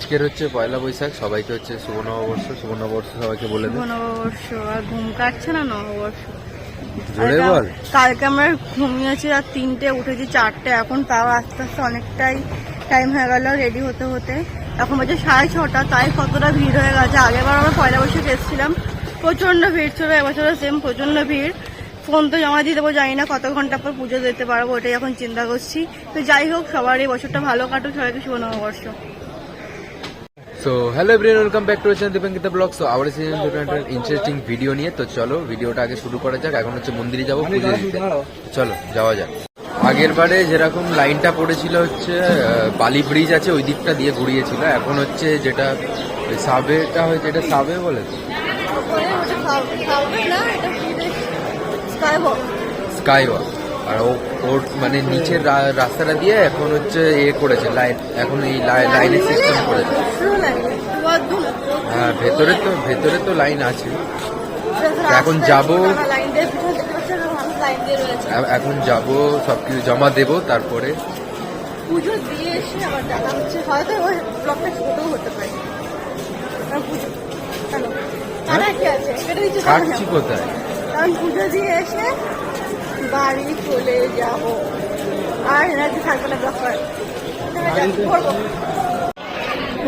আজকের হচ্ছে পয়লা বৈশাখ সবাইকে হচ্ছে শুভ নববর্ষ শুভ নববর্ষ সবাইকে বলে শুভ নববর্ষ আর ঘুম কাটছে না নববর্ষ? জোরে বল। কালকে আমরা ঘুমিয়েছি আর তিনটে উঠেছি চারটে এখন তাও আস্তে আস্তে অনেকটাই টাইম হয়ে গেল রেডি হতে হতে। এখন বাজে সাড়ে ছটা তাই কতটা ভিড় হয়ে গেছে। আগেবার আমরা পয়লা বৈশাখ এসেছিলাম প্রচণ্ড ভিড় ছিল এবছরও সেম প্রচণ্ড ভিড়। ফোন তো জমা দিয়ে দেবো জানি না কত ঘণ্টা পর পুজো দিতে পারব ওটাই এখন চিন্তা করছি। তো যাই হোক সবার এই বছরটা ভালো কাটুক সবাইকে শুভ নববর্ষ। So hello everyone welcome back to channel Dipankita blog so আবার একটা ইন্টারেস্টিং ভিডিও নিয়ে। তো চলো ভিডিওটা আগে শুরু করা যাক। এখন হচ্ছে মন্দিরে যাব পুজো দিতে। চলো যাওয়া যাক। আগের বারে যেরকম লাইনটা পড়েছিল হচ্ছে বালি ব্রিজ আছে ওই দিকটা দিয়ে ঘুরিয়েছিল। এখন হচ্ছে যেটা সাবেটা হয়েছে এটা সাবে বলে তো? স্কাই ওয়াক আর ওর মানে নিচের রাস্তাটা দিয়ে এখন হচ্ছে এ করেছে লাইন। এখন এই লাইনের সিস্টেম করেছে। হ্যাঁ ভেতরে তো ভেতরে তো লাইন আছে। এখন যাব এখন যাব সব কিছু জমা দেবো তারপরে পুজো দিয়ে এসে আবার দেখা হচ্ছে। হয়তো ওই ব্লগটা ছোটও হতে পারে। কারণ আর কি আছে? কেটে কোথায়? কারণ পুজো দিয়ে এসে বাড়ি চলে যাব। আর এনার্জি থাকবে না করার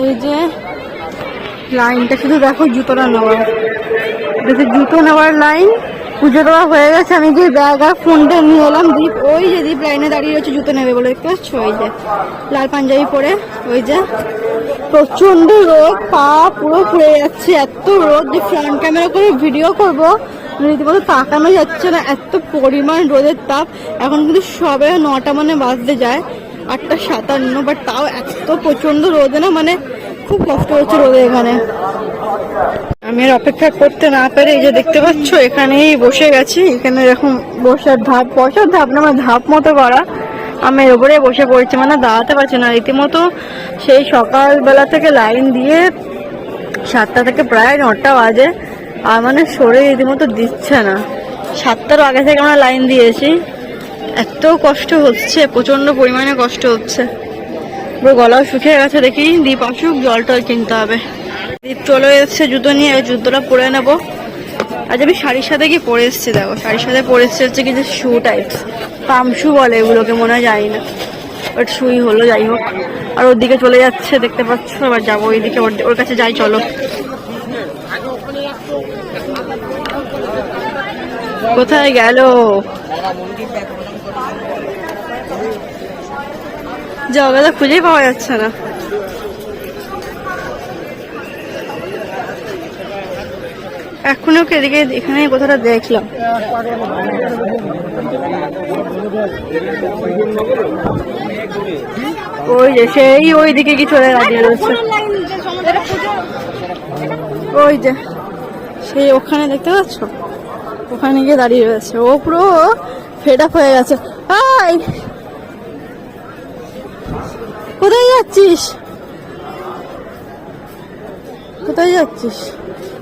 এই যে, লাইনটা শুধু দেখো জুতোটা নেওয়া। দেখো জুতো নেওয়ার লাইন পুজো দেওয়া হয়ে গেছে। আমি যে ব্যাগ আর ফোনটা নিয়ে এলাম, দীপ, ওই যে দীপ লাইনে দাঁড়িয়ে রয়েছে, জুতো নেবে বলে, দেখতে পাচ্ছ? ওই যে, লাল পাঞ্জাবি পরে, ওই যে। প্রচণ্ড রোদ, পা পুরো পুড়ে যাচ্ছে, এত রোদ। যে ফ্রন্ট ক্যামেরা করে ভিডিও করব রীতিমতো তাকানো যাচ্ছে না, এত পরিমাণ রোদের তাপ। এখন কিন্তু সবে নটা মানে বাজতে যায়, আটটা সাতান্ন বাট তাও এত প্রচণ্ড রোদে না মানে খুব কষ্ট হচ্ছে রোদে এখানে। আমি আর অপেক্ষা করতে না পেরে, এই যে দেখতে পাচ্ছ, এখানেই বসে গেছি। এখানে এরকম বসার ধাপ বসার ধাপ না মানে ধাপ মতো করা। আমি এর উপরে বসে পড়েছি মানে দাঁড়াতে পারছি না। রীতিমতো সেই সকালবেলা থেকে লাইন দিয়ে সাতটা থেকে প্রায় নটা বাজে। আর মানে সরে রীতিমতো দিচ্ছে না। সাতটার আগে থেকে আমরা লাইন দিয়েছি। এত কষ্ট হচ্ছে প্রচণ্ড পরিমাণে কষ্ট হচ্ছে। পুরো গলাও শুকিয়ে গেছে দেখি। দীপ আসুক, জল টল কিনতে হবে। দীপ চলে এসছে জুতো নিয়ে, এই জুতোটা পরে নেব। আজ আমি শাড়ির সাথে কি পরে এসছি দেখো। শাড়ির সাথে পরে এসছে হচ্ছে কিছু শু টাইপস পাম শু বলে এগুলোকে, মনে হয় জানি না। বাট শুই হলো, যাই হোক। আর ওর দিকে চলে যাচ্ছে, দেখতে পাচ্ছ? আবার যাব ওইদিকে ওর ওর কাছে যাই, চলো। কোথায় গেল? জায়গাটা খুঁজেই পাওয়া যাচ্ছে না। এখনও এদিকে, এখানে কোথাটা দেখলাম। ওই যে সেই ওই দিকে কি চলে দাঁড়িয়ে রয়েছে ওই যে, সেই ওখানে দেখতে পাচ্ছ? ওখানে গিয়ে দাঁড়িয়ে রয়েছে। ও পুরো ফেড আপ হয়ে গেছে। হাই কোথায় যাচ্ছিস? কোথায় যাচ্ছিস?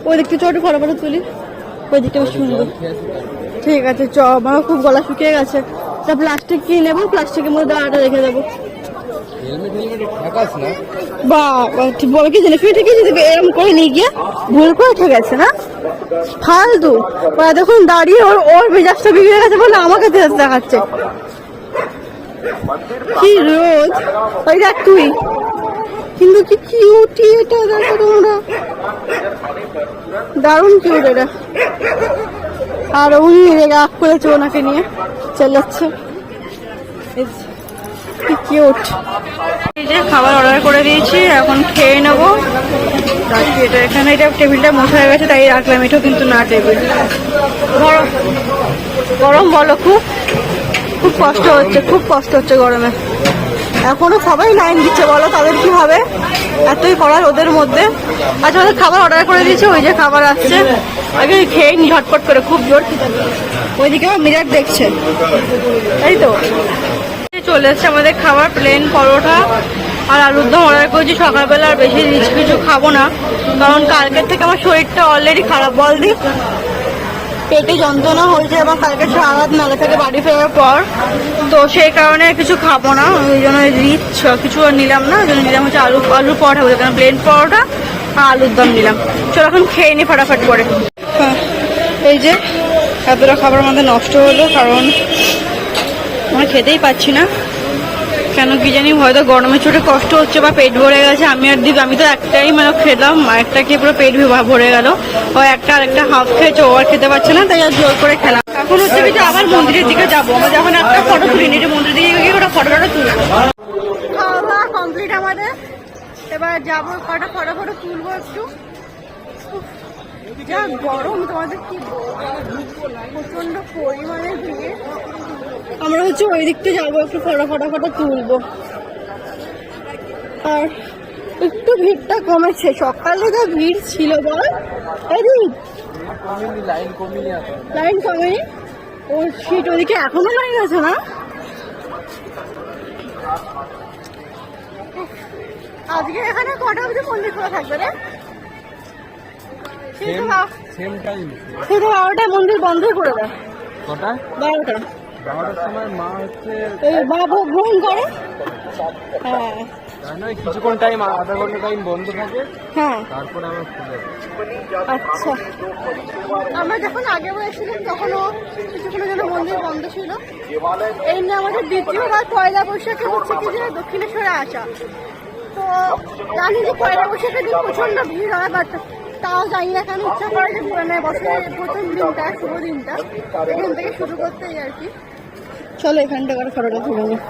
ওই দিকটা চ একটু ফটো ফটো তুলি। ওই দিকটা সুন্দর। ঠিক আছে চ আমার খুব গলা শুকিয়ে গেছে। তা প্লাস্টিক কিনে নেব? প্লাস্টিকের মধ্যে দাঁড়াটা রেখে দেবো। বাবা কি করে গিয়ে ভুল করে না? ফালতু। ওরা দাঁড়িয়ে ওর ওর মেজাজটা গেছে বলে আমাকে দেখাচ্ছে। রোদ ওই দেখ তুই। কিন্তু কি দারুণ আর উনি রাগ করেছে ওনাকে নিয়ে। চালাচ্ছে এই যে, কি খাবার অর্ডার করে দিয়েছি, এখন খেয়ে নেব। এটা এখানে, এটা টেবিলটা মোছা হয়ে গেছে, তাই রাখলাম, এটাও কিন্তু না টেবিল গরম গরম বলো, খুব খুব কষ্ট হচ্ছে, খুব কষ্ট হচ্ছে গরমে। এখনও সবাই লাইন দিচ্ছে, বলো তাদের কি হবে? এতই করার ওদের মধ্যে। আচ্ছা ওদের খাবার অর্ডার করে দিয়েছে, ওই যে খাবার আসছে। আগে খেয়ে নি, ঝটপট করে, খুব জোর। ওইদিকে মিরাট দেখছে। তাই তো? চলে এসছে আমাদের খাবার প্লেন পরোটা আর আলুর দম অর্ডার করেছি। সকালবেলা আর বেশি রিচ কিছু খাব না কারণ কালকের থেকে আমার শরীরটা অলরেডি খারাপ। বল দি পেটে যন্ত্রণা হয়েছে এবং কালকে সারা রাত মেলা থেকে বাড়ি ফেরার পর। তো সেই কারণে কিছু খাব না ওই জন্য রিচ কিছু নিলাম না ওই জন্য নিলাম হচ্ছে আলু আলুর পরোটা বলে কেন প্লেন পরোটা আর আলুর দম নিলাম। চলো এখন খেয়ে নি ফাটাফাট করে। হ্যাঁ, এই যে এতটা খাবার আমাদের নষ্ট হলো কারণ আমরা খেতেই পাচ্ছি না। কেন কি জানি, হয়তো গরমের চোটে কষ্ট হচ্ছে বা পেট ভরে গেছে। আমি আর দিক আমি তো একটাই মানে খেলাম একটা খেয়ে পুরো পেট ভরে গেল। ও একটা আর একটা হাফ খেয়েছে, ও আর খেতে পারছে না, তাই আর জোর করে খেলাম। এখন হচ্ছে কি আবার মন্দিরের দিকে যাব। আমরা যখন একটা ফটো তুলি নিয়ে মন্দিরের দিকে গিয়ে ওটা ফটোটা তুলবো খাওয়া কমপ্লিট আমাদের। এবার যাব, কটা ফটো ফটো তুলবো একটু। যা গরম তোমাদের কি প্রচণ্ড পরিমাণে আমরা হচ্ছে ওই দিকটা যাব একটু ফটো ফটো ফটো তুলবো। আর একটু ভিড়টা কমেছে সকালে যা ভিড় ছিল বল। এদিক লাইন কমেনি? ও সিট ওদিকে এখনও লাইন আছে না? আজকে এখানে কটা অবধি মন্দির খোলা থাকবে রে? সেই বারোটায় মন্দির বন্ধই করে দেয় কটা? বারোটা। বারোটার সময় মা হচ্ছে এই বাবা ভোগ গ্রহণ করে? হ্যাঁ। কিছুক্ষণ টাইম আধা ঘণ্টা টাইম বন্ধ থাকে। হ্যাঁ। তারপরে আমরা খুলে আচ্ছা। আমরা যখন আগে বলেছিলাম তখনও কিছুক্ষণের জন্য মন্দির বন্ধ ছিল। এই নিয়ে আমাদের দ্বিতীয়বার পয়লা বৈশাখে হচ্ছে কি যে দক্ষিণেশ্বরে আসা। তো জানি যে পয়লা বৈশাখের দিন প্রচণ্ড ভিড় হয় বাট তাও জানি না কেন ইচ্ছা করে যে মানে বছরের প্রথম দিনটা শুভ দিনটা। এখান থেকে শুরু করতেই আর কি। চলো এখান থেকে ফটোটা তুলে নিই।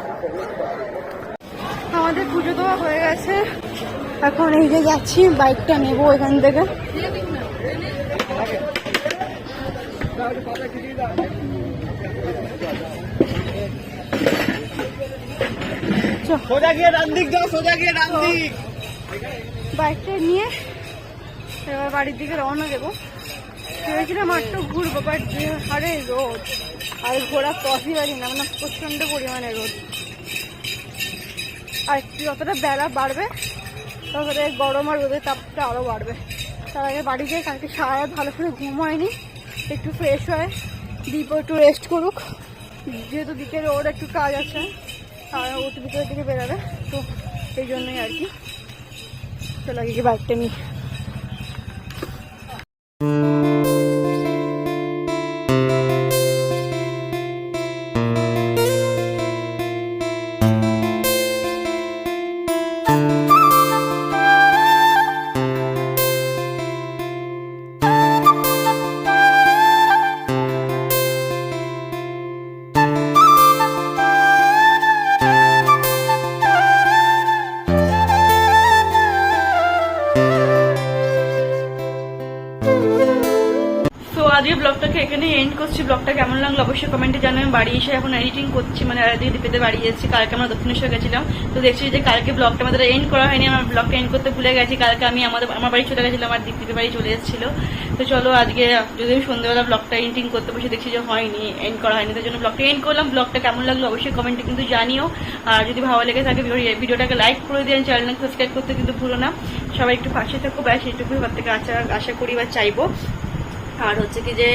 আমাদের পুজো দেওয়া হয়ে গেছে। এখন এই যে যাচ্ছি বাইকটা নেব এখান থেকে। সোজা গিয়ে ডান দিক যাও সোজা গিয়ে ডান দিক। বাইকটা নিয়ে এবার বাড়ির দিকে রওনা দেবো। ভেবেছিলাম আর তো ঘুরবো বাট যে হারে রোদ, আর ঘোরা পসিবলই না মানে প্রচণ্ড পরিমাণে রোদ। আর যতটা বেলা বাড়বে, ততটা গরম আর রোদের তাপটা আরও বাড়বে। তার আগে বাড়ি গিয়ে কালকে সারা ভালো করে ঘুম হয়নি, একটু ফ্রেশ হয় দীপও একটু রেস্ট করুক। যেহেতু দিকে ওর একটু কাজ আছে, আর ও তো দিকে বেরোবে, তো এই জন্যই আর কি। চলো আগে বাইকটা নিই তো আজকে ব্লগটাকে এখানে এন্ড করছি। ব্লগটা কেমন লাগল অবশ্যই কমেন্টে জানাবেন। বাড়ি এসে এখন এডিটিং করছি মানে আদিকে দীপেতে বাড়ি যাচ্ছি। কালকে আমরা দক্ষিণেশ্বর গেছিলাম। তো দেখছি যে কালকে ব্লগটা আমাদের এন্ড করা হয়নি, আমার ব্লগটা এন্ড করতে ভুলে গেছি। কালকে আমি আমাদের, আমার বাড়ি চলে গেছিলাম আর দীপিতে বাড়ি চলে এসেছিল তো চলো আজকে যদি সন্ধ্যেবেলা ব্লগটা এন্ডিং করতে বসে দেখছি যে হয়নি এন্ড করা হয়নি। তার জন্য ব্লগটা এন্ড করলাম। ব্লগটা কেমন লাগল অবশ্যই কমেন্টে কিন্তু জানিও। আর যদি ভালো লেগে থাকে ভিডিও- ভিডিওটাকে লাইক করে দিন চ্যানেলকে সাবস্ক্রাইব করতে কিন্তু ভুলো না। সবাই একটু পাশে থাকো। ব্যাস, এইটুকুই ঘর থেকে আশা আশা করি বা চাইব। আর হচ্ছে কি যে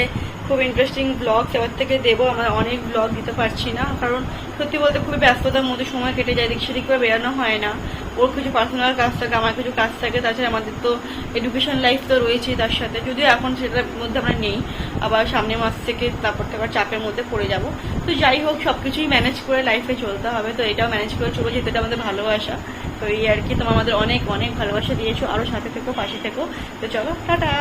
খুব ইন্টারেস্টিং ব্লগ এবার থেকে দেবো, আমরা অনেক ব্লগ দিতে পারছি না, কারণ সত্যি বলতে খুবই ব্যস্ততার মধ্যে সময় কেটে যায় দিক সেদিক করে বেরানো হয় না। ওর কিছু পার্সোনাল কাজ থাকে, আমার কিছু কাজ থাকে, তাছাড়া আমাদের তো এডুকেশন লাইফ তো রয়েছেই তার সাথে, যদিও এখন সেটার মধ্যে আমরা নেই, আবার সামনের মাস থেকে তারপর থেকে আবার চাপের মধ্যে পড়ে যাব। তো যাই হোক সব কিছুই ম্যানেজ করে লাইফে চলতে হবে, তো এটাও ম্যানেজ করে চলবো যেহেতু এটা আমাদের ভালোবাসা। তো এই আর কি, তোমার আমাদের অনেক অনেক ভালোবাসা দিয়েছ আরও সাথে থেকো, পাশে থেকো। তো চলো, টাটা!